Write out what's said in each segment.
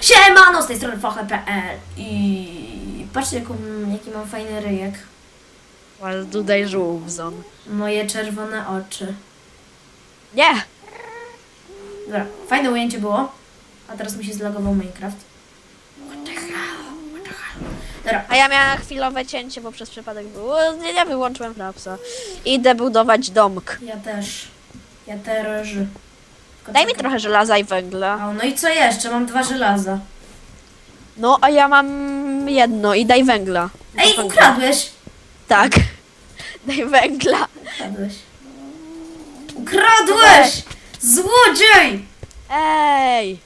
Siemano, z tej strony Foche.pl i patrzcie jaką, jaki mam fajny ryjek. Ale tutaj żółwzon. Moje czerwone oczy. Nie! Dobra, fajne ujęcie było. A teraz mi się zlagował Minecraft. What the hell? What the hell? Dobra, A ja miałem chwilowe cięcie, bo przez przypadek było. Nie, nie wyłączyłem frapsa. Idę budować domk. ja też. Ja też. Daj mi trochę żelaza i węgla. O, no i co jeszcze? Mam dwa żelaza. No, a ja mam jedno i daj węgla. Ej, węgla. ukradłeś! Tak. Daj węgla. Ukradłeś. Ukradłeś! Złodziej! Ej!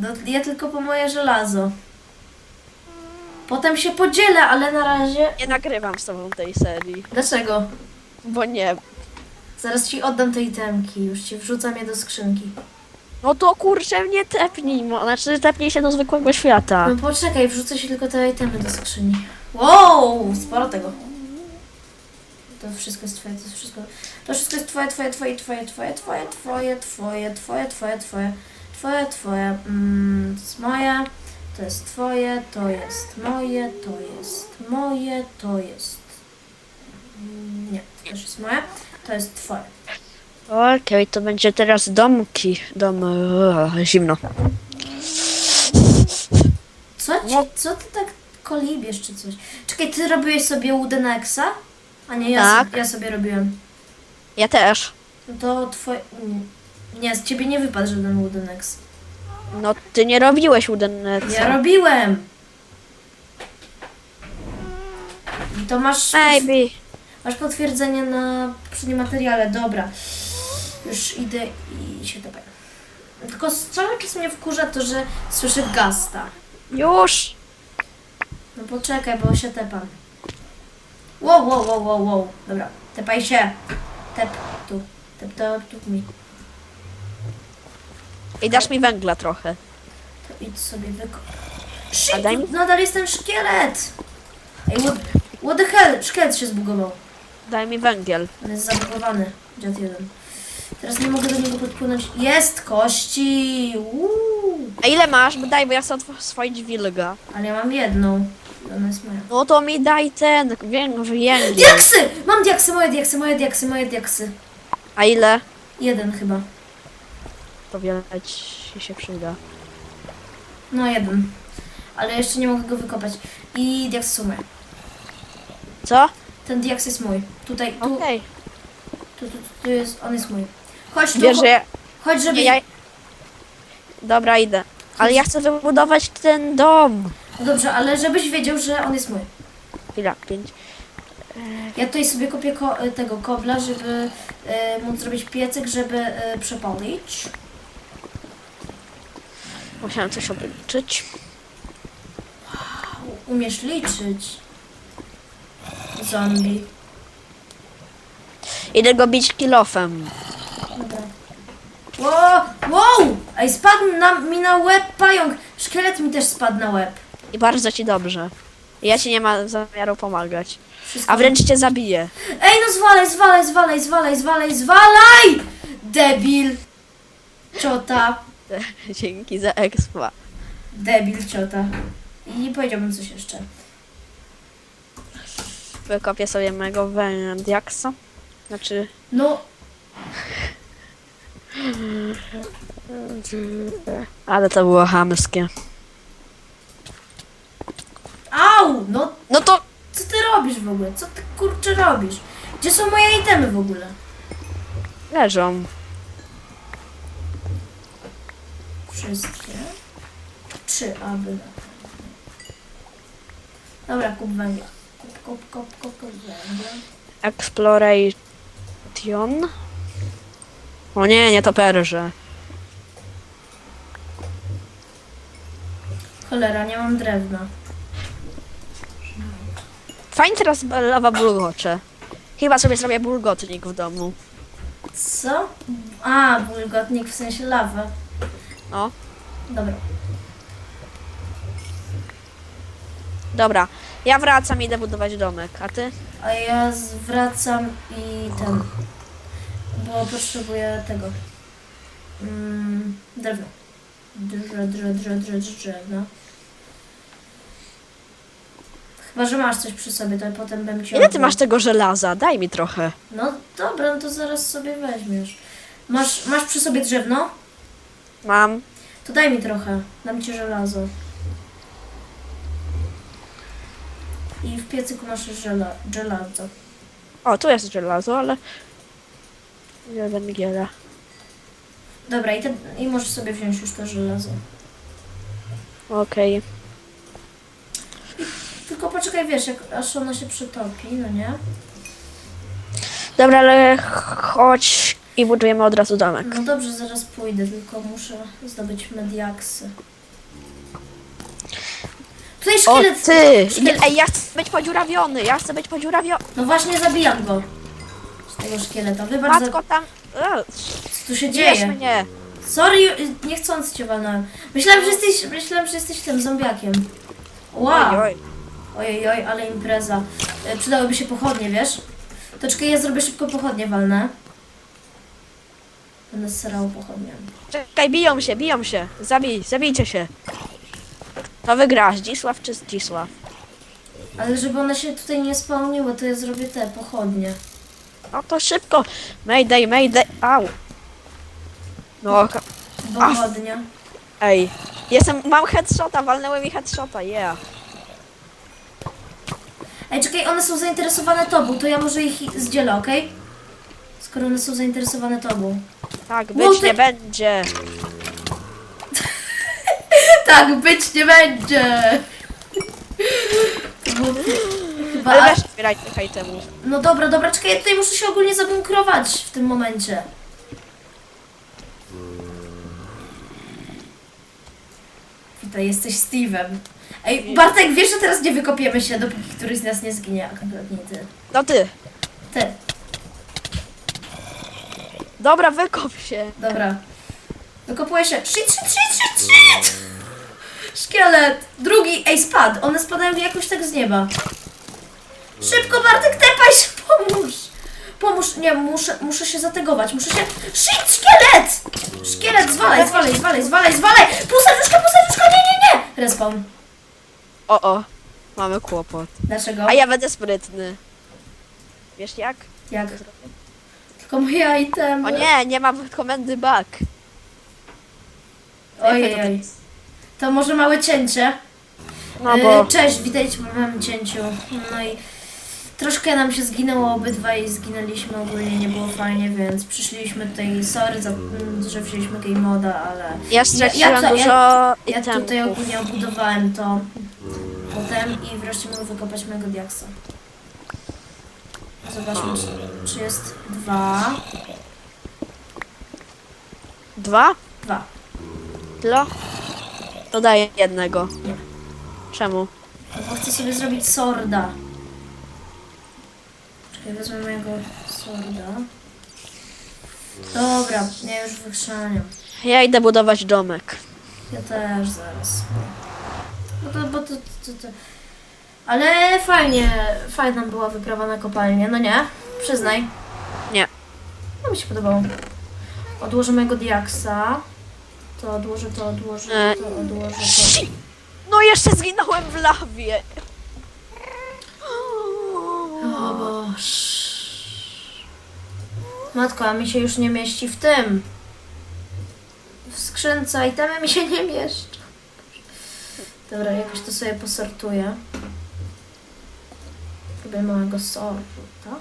No, ja tylko po moje żelazo. Potem się podzielę, ale na razie... Nie nagrywam z tobą tej serii. Dlaczego? Bo nie. Zaraz ci oddam te itemki, już ci wrzucam je do skrzynki. No to kurczę nie tepnij, mo- znaczy tepnij się do zwykłego świata. No poczekaj, wrzucę ci tylko te itemy do skrzyni. Wow, sporo tego. To wszystko jest twoje, to jest wszystko. To wszystko jest twoje, twoje, twoje, twoje, twoje, twoje, twoje, twoje, twoje, twoje, twoje, twoje, twoje. Mm, to jest moje, to jest twoje, to jest moje, to jest moje, to jest. Mm, Nie, to też jest moje, to jest twoje. Okej, to będzie teraz domki. Dom... eee, zimno. Co, ci, co ty tak kolibiesz czy coś? Czekaj, ty robiłeś sobie Woodenexa? A nie, ja, Tak. ja sobie robiłem. Ja też. No to twoje... Nie, z ciebie nie wypadł żaden Woodenex. No ty nie robiłeś udenneca. Ja robiłem! I to masz, Maybe. Masz potwierdzenie na poprzednim materiale, dobra. Już idę i się tepaj. Tylko cały czas mnie wkurza to, że słyszę gasta. Już! No poczekaj, bo się tepam. Wow, wow, wow, wow, wow. Dobra, tepaj się. Tep tu. Tep, tep tu mi. I dasz mi węgla trochę. To idź sobie wyko... A Shit, daj mi- nadal jest ten szkielet! Ej, what, what the hell? Szkielet się zbugował. Daj mi węgiel. On jest zabugowany. Dziad jeden. Teraz nie mogę do niego podpłynąć. Jest kości! Uuu. A ile masz? Bo daj, bo ja chcę oswoić wilga. Ale ja mam jedną. Ona jest moja. No to mi daj ten węgiel. węgiel. Diaksy! Mam diaksy, moje diaksy, moje diaksy, moje diaksy. A ile? Jeden chyba. To wiele ci się przyda. No jeden. Ale jeszcze nie mogę go wykopać. I diaks są moje. Co? Ten diaks jest mój. Tutaj, tu, Okej. tu, tu, tu, tu jest, on jest mój. Chodź tu, Wiesz, że ja... chodź, żeby... Ja... Dobra, idę. Ale ja chcę wybudować ten dom. No dobrze, ale żebyś wiedział, że on jest mój. Chwila, pięć. Ja tutaj sobie kopię ko tego kobla, żeby e, móc zrobić piecyk, żeby e, przepalić. Musiałem coś obliczyć. Umiesz liczyć. Zombie. Idę go bić kilofem. Dobra. Wow, wow! Ej, spadł na, mi na łeb pająk. Szkielet mi też spadł na łeb. I bardzo ci dobrze. Ja ci nie ma zamiaru pomagać. Wszystko... A wręcz cię zabiję. Ej, no zwalaj, zwalaj, zwalaj, zwalaj, zwalaj, zwalaj! Debil. Ciota. Dzięki za expa. Debil ciota. I nie powiedziałbym coś jeszcze. Wykopię sobie mego wędiaksa. Znaczy... No, Ale to było chamskie. au! No, No to... co ty robisz w ogóle? Co ty kurczę robisz? Gdzie są moje itemy w ogóle? Leżą. Wszystkie. Trzy, aby. Dobra, kup węgla. Kup, kup, kup węgla. Exploration. O nie, nie to perże. Cholera, nie mam drewna. Fajnie teraz lawa bulgocze. Chyba sobie zrobię bulgotnik w domu. Co? A, bulgotnik w sensie lawa. No. Dobra. Dobra. Ja wracam i idę budować domek. A ty? A ja zwracam i ten. Bo potrzebuję tego. Mm, drewno. Drze, drze, drze, drze, drewno. Chyba, że masz coś przy sobie, to potem bym ci Ile ty oddał. masz tego żelaza? Daj mi trochę. No dobra, no to zaraz sobie weźmiesz. Masz, masz przy sobie drzewno? Mam. To daj mi trochę. Dam ci żelazo. W piecyku masz żela, żelazo. O, tu jest żelazo, ale... Nie węgiela. Dobra, i, te, i możesz sobie wziąć już to żelazo. Okej. Tylko poczekaj, wiesz, jak, aż ono się przytopi, no nie? Dobra, ale chodź i budujemy od razu domek. No dobrze, zaraz pójdę, tylko muszę zdobyć mediaksy. Tutaj O szkielet! ty! szkielet. Ej, ja chcę być podziurawiony, ja chcę być podziurawiony. No właśnie zabijam go. Z tego szkieleta. Wybacz, za, Matko tam... E, co tu się Dzieje dzieje. mnie. Sorry, niechcący cię walnąłem. Myślałem, że jesteś, myślałem, że jesteś tym zombiakiem. Wow. Oj, oj. Ojej, oj, ale impreza. E, Przydałyby się pochodnie, wiesz? To czekaj, ja zrobię szybko pochodnie walne. Będę srał pochodniami. Czekaj, biją się, biją się. Zabij, zabijcie się. To wygra, Zdzisław czy Zdzisław? Ale żeby one się tutaj nie spełniły, to ja zrobię te pochodnie. No to szybko. Mayday, mayday. Au. No, ka- Pochodnie. ej. Jestem, mam headshota, walnęły mi headshota, yeah. Ej, czekaj, one są zainteresowane tobą, to ja może ich zdzielę, okej? Skoro one są zainteresowane tobą. Tak, Wow, być ty- nie będzie. Tak, być nie będzie! Chyba... Ale weź zbieraj tych itemów. No dobra, dobra, czekaj, ja tutaj muszę się ogólnie zabunkrować w tym momencie. Witaj, jesteś Steve'em. Ej, Bartek, wiesz, że teraz nie wykopiemy się, dopóki któryś z nas nie zginie, a konkretnie ty. No ty. Ty, Dobra, wykop się. dobra. Wykopuję się. Shit, shit, shit, shit, shit! Szkielet! Drugi, ej, spadł. One spadają jakoś tak z nieba. Szybko, Bartek, tepaj się, pomóż! Pomóż, nie, muszę, muszę się zategować, muszę się... Shit, szkielet! Szkielet, zwalaj, zwalaj, zwalaj, zwalaj, zwalaj! Pół serduszka, nie, nie, nie! Respawn. O, o. Mamy kłopot. Dlaczego? A ja będę sprytny. Wiesz jak? Jak? Tylko moje item. O nie, nie mam komendy back. Ojej, oj. To może małe cięcie. No E, bo... Cześć, witajcie po małym cięciu. No i troszkę nam się zginęło obydwaj, zginęliśmy ogólnie, nie było fajnie, więc przyszliśmy tutaj, sorry, za, że wzięliśmy game moda, ale Ja straciłem ja- dużo ja itemów. tutaj ogólnie obudowałem to potem i wreszcie mogę wykopać mojego diaksa. Zobaczmy, czy, czy jest dwa. Dwa? Dwa. Tyle? To daję jednego. Czemu? Bo chcę sobie zrobić sorda. Czekaj, wezmę mojego sorda. Dobra, ja już wychrzaniam. Ja idę budować domek. Ja też zaraz. No to, bo to, to, to. Ale fajnie, fajna była wyprawa na kopalnię, no nie? Przyznaj. Nie. No mi się podobało. Odłożę mojego diaksa. To odłożę, to odłożę, E. to odłożę, to... No jeszcze zginąłem w lawie. O Boż. Matko, a mi się już nie mieści w tym. W skrzynce itemy mi się nie mieszczą. Dobra, jakoś to sobie posortuję. Robię małego sortu, tak?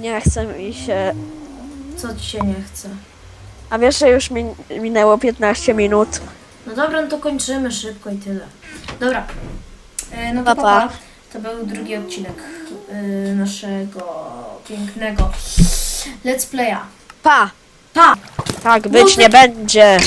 Nie chce mi się. Co ci się nie chce? A wiesz, że już min minęło 15 minut. No dobra, no to kończymy szybko i tyle. Dobra. E, no to Pa, pa. To był drugi odcinek e, naszego pięknego Let's Playa. Pa! Pa! Tak być No, nie będzie.